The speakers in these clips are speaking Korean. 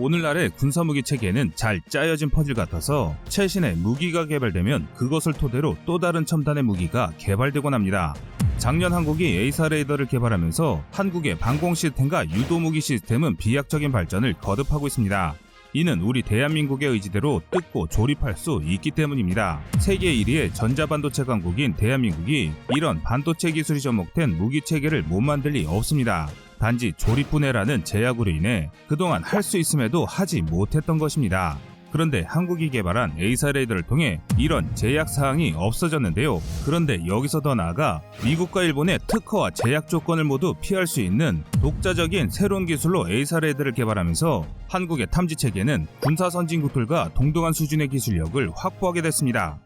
오늘날의 군사무기 체계는 잘 짜여진 퍼즐 같아서 최신의 무기가 개발되면 그것을 토대로 또 다른 첨단의 무기가 개발되곤 합니다. 작년 한국이 에이사 레이더를 개발하면서 한국의 방공 시스템과 유도 무기 시스템은 비약적인 발전을 거듭하고 있습니다. 이는 우리 대한민국의 의지대로 뜯고 조립할 수 있기 때문입니다. 세계 1위의 전자반도체 강국인 대한민국이 이런 반도체 기술이 접목된 무기 체계를 못 만들 리 없습니다. 단지 조립분해라는 제약으로 인해 그동안 할 수 있음에도 하지 못했던 것입니다. 그런데 한국이 개발한 에이사 레이더를 통해 이런 제약 사항이 없어졌는데요. 그런데 여기서 더 나아가 미국과 일본의 특허와 제약 조건을 모두 피할 수 있는 독자적인 새로운 기술로 에이사 레이더를 개발하면서 한국의 탐지 체계는 군사 선진국들과 동등한 수준의 기술력을 확보하게 됐습니다.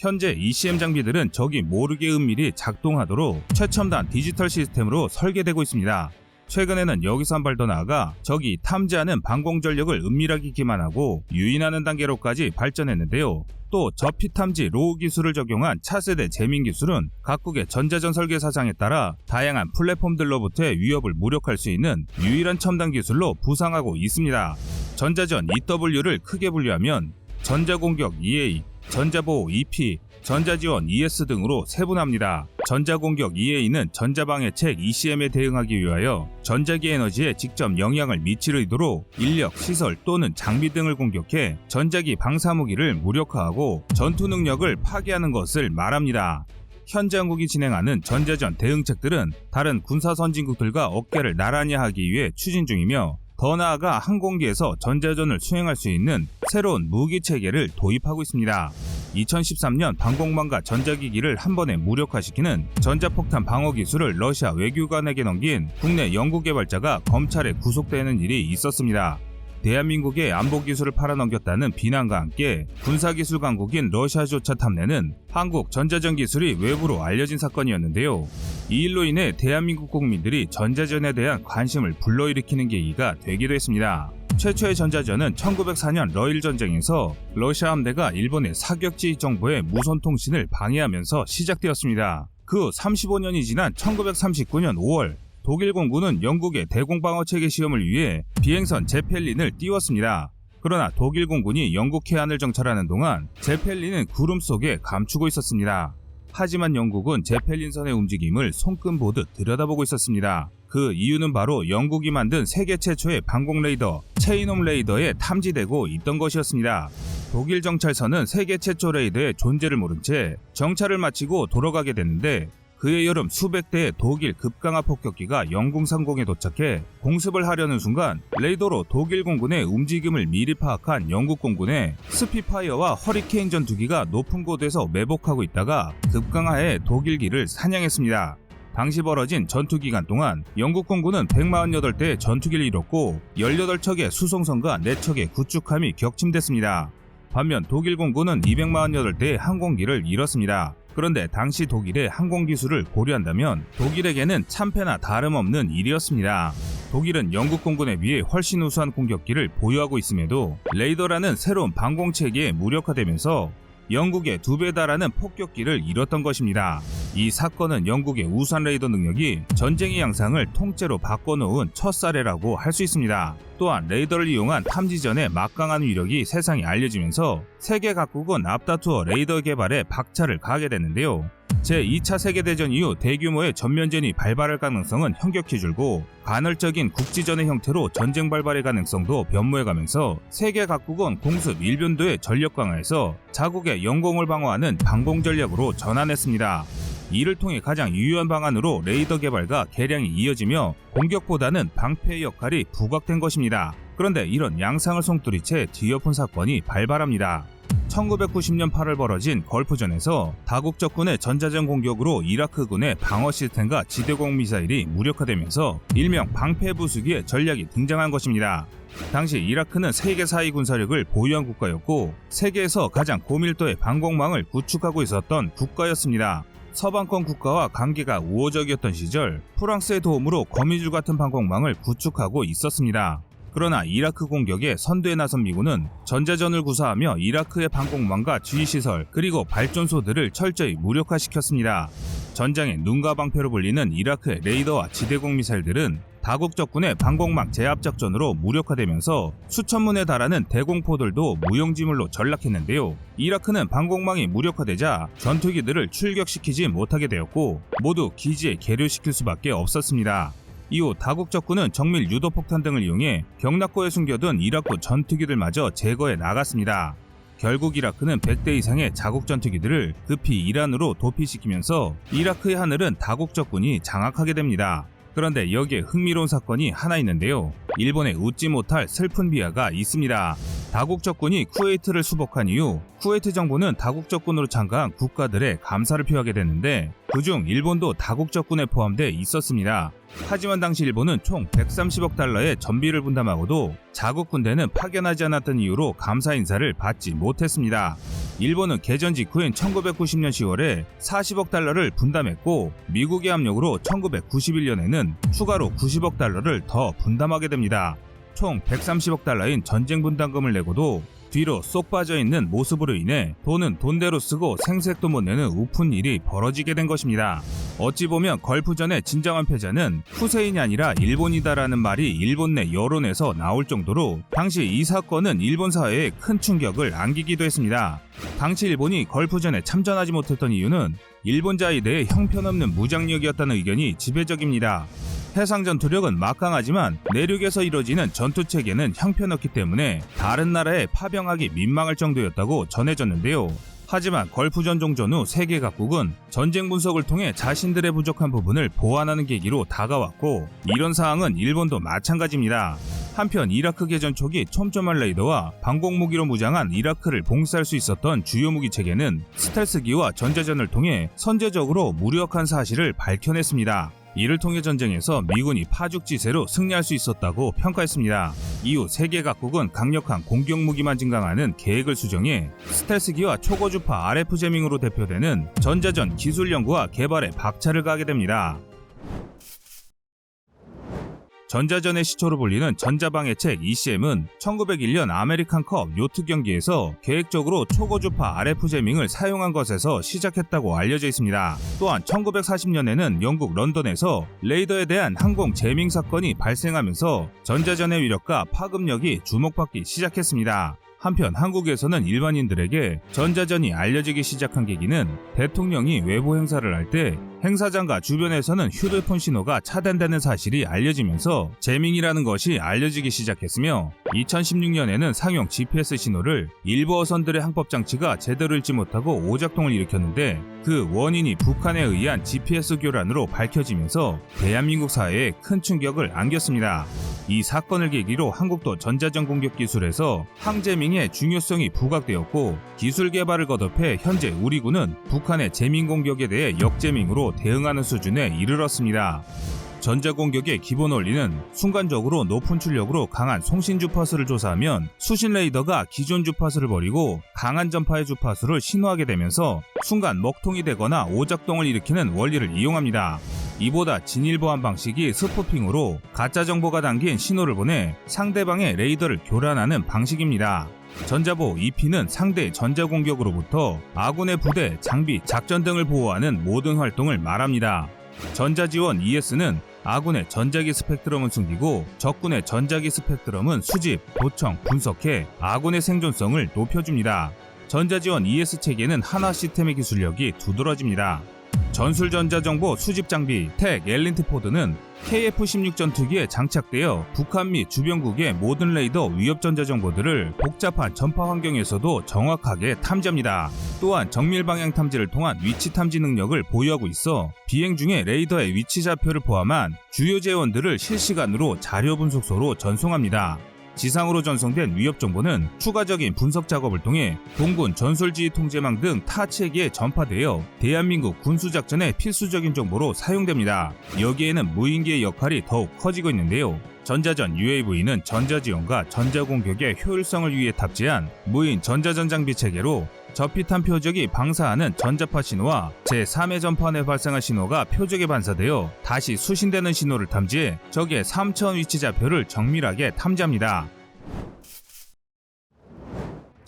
현재 ECM 장비들은 적이 모르게 은밀히 작동하도록 최첨단 디지털 시스템으로 설계되고 있습니다. 최근에는 여기서 한 발 더 나아가 적이 탐지하는 방공 전력을 은밀하게 기만하고 유인하는 단계로까지 발전했는데요. 또 저피 탐지 로우 기술을 적용한 차세대 재민 기술은 각국의 전자전 설계 사상에 따라 다양한 플랫폼들로부터의 위협을 무력할 수 있는 유일한 첨단 기술로 부상하고 있습니다. 전자전 EW를 크게 분류하면 전자공격 EA, 전자보호 EP, 전자지원 ES 등으로 세분합니다. 전자공격 EA는 전자방해책 ECM에 대응하기 위하여 전자기 에너지에 직접 영향을 미칠 의도로 인력, 시설 또는 장비 등을 공격해 전자기 방사무기를 무력화하고 전투 능력을 파괴하는 것을 말합니다. 현재 한국이 진행하는 전자전 대응책들은 다른 군사 선진국들과 어깨를 나란히 하기 위해 추진 중이며 더 나아가 항공기에서 전자전을 수행할 수 있는 새로운 무기 체계를 도입하고 있습니다. 2013년 방공망과 전자기기를 한 번에 무력화시키는 전자폭탄 방어 기술을 러시아 외교관에게 넘긴 국내 연구 개발자가 검찰에 구속되는 일이 있었습니다. 대한민국의 안보 기술을 팔아넘겼다는 비난과 함께 군사기술 강국인 러시아조차 탐내는 한국 전자전 기술이 외부로 알려진 사건이었는데요. 이 일로 인해 대한민국 국민들이 전자전에 대한 관심을 불러일으키는 계기가 되기도 했습니다. 최초의 전자전은 1904년 러일 전쟁에서 러시아 함대가 일본의 사격지 정보의 무선 통신을 방해하면서 시작되었습니다. 그 35년이 지난 1939년 5월 독일 공군은 영국의 대공방어 체계 시험을 위해 비행선 제펠린을 띄웠습니다. 그러나 독일 공군이 영국 해안을 정찰하는 동안 제펠린은 구름 속에 감추고 있었습니다. 하지만 영국은 제펠린선의 움직임을 손금 보듯 들여다보고 있었습니다. 그 이유는 바로 영국이 만든 세계 최초의 방공 레이더 체인홈 레이더에 탐지되고 있던 것이었습니다. 독일 정찰선은 세계 최초 레이더의 존재를 모른 채 정찰을 마치고 돌아가게 됐는데 그해 여름 수백 대의 독일 급강하 폭격기가 영공 상공에 도착해 공습을 하려는 순간 레이더로 독일 공군의 움직임을 미리 파악한 영국 공군의 스피파이어와 허리케인 전투기가 높은 곳에서 매복하고 있다가 급강하에 독일기를 사냥했습니다. 당시 벌어진 전투 기간 동안 영국 공군은 148대의 전투기를 잃었고 18척의 수송선과 4척의 구축함이 격침됐습니다. 반면 독일 공군은 248대의 항공기를 잃었습니다. 그런데 당시 독일의 항공 기술을 고려한다면 독일에게는 참패나 다름없는 일이었습니다. 독일은 영국 공군에 비해 훨씬 우수한 공격기를 보유하고 있음에도 레이더라는 새로운 방공 체계에 무력화되면서 영국의 두 배 달하는 폭격기를 잃었던 것입니다. 이 사건은 영국의 우수한 레이더 능력이 전쟁의 양상을 통째로 바꿔놓은 첫 사례라고 할 수 있습니다. 또한 레이더를 이용한 탐지전의 막강한 위력이 세상에 알려지면서 세계 각국은 앞다투어 레이더 개발에 박차를 가하게 됐는데요. 제2차 세계대전 이후 대규모의 전면전이 발발할 가능성은 현격히 줄고 간헐적인 국지전의 형태로 전쟁 발발의 가능성도 변모해가면서 세계 각국은 공습 일변도의 전력 강화에서 자국의 영공을 방어하는 방공 전략으로 전환했습니다. 이를 통해 가장 유효한 방안으로 레이더 개발과 개량이 이어지며 공격보다는 방패의 역할이 부각된 것입니다. 그런데 이런 양상을 송두리째 뒤엎은 사건이 발발합니다. 1990년 8월 벌어진 걸프전에서 다국적군의 전자전 공격으로 이라크군의 방어 시스템과 지대공 미사일이 무력화되면서 일명 방패 부수기의 전략이 등장한 것입니다. 당시 이라크는 세계 4위 군사력을 보유한 국가였고 세계에서 가장 고밀도의 방공망을 구축하고 있었던 국가였습니다. 서방권 국가와 관계가 우호적이었던 시절 프랑스의 도움으로 거미줄 같은 방공망을 구축하고 있었습니다. 그러나 이라크 공격에 선두에 나선 미군은 전자전을 구사하며 이라크의 방공망과 지휘시설 그리고 발전소들을 철저히 무력화시켰습니다. 전장의 눈과 방패로 불리는 이라크의 레이더와 지대공 미사일들은 다국 적군의 방공망 제압 작전으로 무력화되면서 수천 문에 달하는 대공포들도 무용지물로 전락했는데요. 이라크는 방공망이 무력화되자 전투기들을 출격시키지 못하게 되었고 모두 기지에 계류시킬 수밖에 없었습니다. 이후 다국 적군은 정밀 유도폭탄 등을 이용해 경락고에 숨겨둔 이라크 전투기들마저 제거해 나갔습니다. 결국 이라크는 100대 이상의 자국 전투기들을 급히 이란으로 도피시키면서 이라크의 하늘은 다국 적군이 장악하게 됩니다. 그런데 여기에 흥미로운 사건이 하나 있는데요. 일본에 웃지 못할 슬픈 비하가 있습니다. 다국 적군이 쿠웨이트를 수복한 이후 쿠웨이트 정부는 다국 적군으로 참가한 국가들의 감사를 표하게 됐는데 그중 일본도 다국 적군에 포함돼 있었습니다. 하지만 당시 일본은 총 130억 달러의 전비를 분담하고도 자국 군대는 파견하지 않았던 이유로 감사 인사를 받지 못했습니다. 일본은 개전 직후인 1990년 10월에 40억 달러를 분담했고 미국의 압력으로 1991년에는 추가로 90억 달러를 더 분담하게 됩니다. 총 130억 달러인 전쟁 분담금을 내고도 뒤로 쏙 빠져 있는 모습으로 인해 돈은 돈대로 쓰고 생색도 못 내는 우픈 일이 벌어지게 된 것입니다. 어찌 보면 걸프전의 진정한 패자는 후세인이 아니라 일본이다라는 말이 일본 내 여론에서 나올 정도로 당시 이 사건은 일본 사회에 큰 충격을 안기기도 했습니다. 당시 일본이 걸프전에 참전하지 못했던 이유는 일본자에 대해 형편없는 무장력이었다는 의견이 지배적입니다. 해상 전투력은 막강하지만 내륙에서 이뤄지는 전투 체계는 형편없기 때문에 다른 나라에 파병하기 민망할 정도였다고 전해졌는데요. 하지만 걸프전 종전 후 세계 각국은 전쟁 분석을 통해 자신들의 부족한 부분을 보완하는 계기로 다가왔고 이런 사항은 일본도 마찬가지입니다. 한편 이라크 개전 초기 촘촘한 레이더와 방공 무기로 무장한 이라크를 봉쇄할 수 있었던 주요 무기 체계는 스텔스기와 전자전을 통해 선제적으로 무력한 사실을 밝혀냈습니다. 이를 통해 전쟁에서 미군이 파죽지세로 승리할 수 있었다고 평가했습니다. 이후 세계 각국은 강력한 공격 무기만 증강하는 계획을 수정해 스텔스기와 초고주파 RF 제밍으로 대표되는 전자전 기술 연구와 개발에 박차를 가게 됩니다. 전자전의 시초로 불리는 전자방해책 ECM은 1901년 아메리칸컵 요트 경기에서 계획적으로 초고주파 RF 제밍을 사용한 것에서 시작했다고 알려져 있습니다. 또한 1940년에는 영국 런던에서 레이더에 대한 항공 제밍 사건이 발생하면서 전자전의 위력과 파급력이 주목받기 시작했습니다. 한편 한국에서는 일반인들에게 전자전이 알려지기 시작한 계기는 대통령이 외부 행사를 할 때 행사장과 주변에서는 휴대폰 신호가 차단되는 사실이 알려지면서 재밍이라는 것이 알려지기 시작했으며 2016년에는 상용 GPS 신호를 일부 어선들의 항법 장치가 제대로 읽지 못하고 오작동을 일으켰는데 그 원인이 북한에 의한 GPS 교란으로 밝혀지면서 대한민국 사회에 큰 충격을 안겼습니다. 이 사건을 계기로 한국도 전자전 공격 기술에서 항제밍의 중요성이 부각되었고 기술 개발을 거듭해 현재 우리 군은 북한의 제밍 공격에 대해 역제밍으로 대응하는 수준에 이르렀습니다. 전자공격의 기본 원리는 순간적으로 높은 출력으로 강한 송신 주파수를 조사하면 수신 레이더가 기존 주파수를 버리고 강한 전파의 주파수를 신호하게 되면서 순간 먹통이 되거나 오작동을 일으키는 원리를 이용합니다. 이보다 진일 보안 방식이 스푸핑으로 가짜 정보가 담긴 신호를 보내 상대방의 레이더를 교란하는 방식입니다. 전자보 EP는 상대의 전자공격으로부터 아군의 부대, 장비, 작전 등을 보호하는 모든 활동을 말합니다. 전자지원 ES는 아군의 전자기 스펙트럼을 숨기고 적군의 전자기 스펙트럼은 수집, 도청, 분석해 아군의 생존성을 높여줍니다. 전자지원 ES 체계는 하나 시스템의 기술력이 두드러집니다. 전술전자정보 수집 장비 택 엘린트 포드는 KF-16 전투기에 장착되어 북한 및 주변국의 모든 레이더 위협 전자 정보들을 복잡한 전파 환경에서도 정확하게 탐지합니다. 또한 정밀 방향 탐지를 통한 위치 탐지 능력을 보유하고 있어 비행 중에 레이더의 위치 좌표를 포함한 주요 재원들을 실시간으로 자료 분석소로 전송합니다. 지상으로 전송된 위협 정보는 추가적인 분석 작업을 통해 공군 전술지휘 통제망 등 타 체계에 전파되어 대한민국 군수작전의 필수적인 정보로 사용됩니다. 여기에는 무인기의 역할이 더욱 커지고 있는데요. 전자전 UAV는 전자지원과 전자공격의 효율성을 위해 탑재한 무인 전자전 장비 체계로 저피탄 표적이 방사하는 전자파 신호와 제3의 전파원에 발생한 신호가 표적에 반사되어 다시 수신되는 신호를 탐지해 적의 3차원 위치 좌표를 정밀하게 탐지합니다.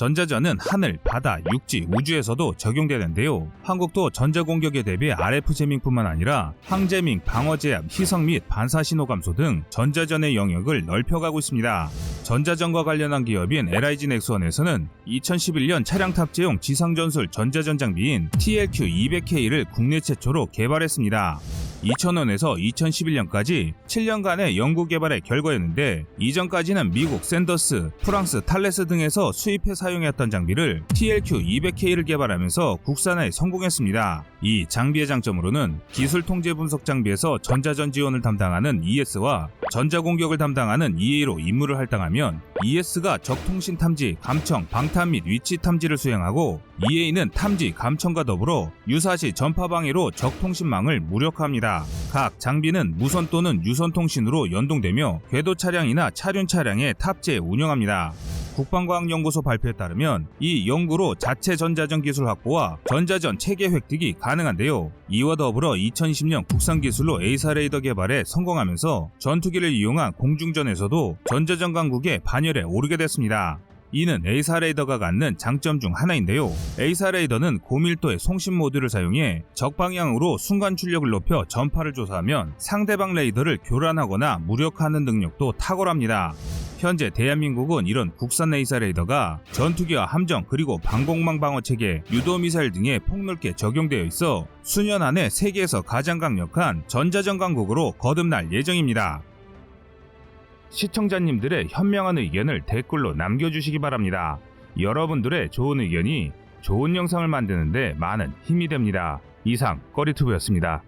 전자전은 하늘, 바다, 육지, 우주에서도 적용되는데요. 한국도 전자공격에 대비해 RF 재밍뿐만 아니라 항재밍, 방어제압, 희석 및 반사신호 감소 등 전자전의 영역을 넓혀가고 있습니다. 전자전과 관련한 기업인 LIG 넥스원에서는 2011년 차량 탑재용 지상전술 전자전 장비인 TLQ200K를 국내 최초로 개발했습니다. 2000원에서 2011년까지 7년간의 연구 개발의 결과였는데 이전까지는 미국 샌더스, 프랑스 탈레스 등에서 수입해 사용했던 장비를 TLQ200K를 개발하면서 국산화에 성공했습니다. 이 장비의 장점으로는 기술 통제 분석 장비에서 전자전 지원을 담당하는 ES와 전자공격을 담당하는 EA로 임무를 할당하면 ES가 적통신 탐지, 감청, 방탄 및 위치 탐지를 수행하고 EA는 탐지, 감청과 더불어 유사시 전파 방해로 적통신망을 무력화합니다. 각 장비는 무선 또는 유선 통신으로 연동되며 궤도 차량이나 차륜 차량에 탑재 운영합니다. 국방과학연구소 발표에 따르면 이 연구로 자체 전자전 기술 확보와 전자전 체계 획득이 가능한데요. 이와 더불어 2020년 국산 기술로 에이사 레이더 개발에 성공하면서 전투기를 이용한 공중전에서도 전자전 강국의 반열에 오르게 됐습니다. 이는 에이사 레이더가 갖는 장점 중 하나인데요. 에이사 레이더는 고밀도의 송신 모드를 사용해 적방향으로 순간 출력을 높여 전파를 조사하면 상대방 레이더를 교란하거나 무력화하는 능력도 탁월합니다. 현재 대한민국은 이런 국산 에이사 레이더가 전투기와 함정 그리고 방공망 방어 체계, 유도 미사일 등에 폭넓게 적용되어 있어 수년 안에 세계에서 가장 강력한 전자전 강국으로 거듭날 예정입니다. 시청자님들의 현명한 의견을 댓글로 남겨주시기 바랍니다. 여러분들의 좋은 의견이 좋은 영상을 만드는데 많은 힘이 됩니다. 이상 꺼리투브였습니다.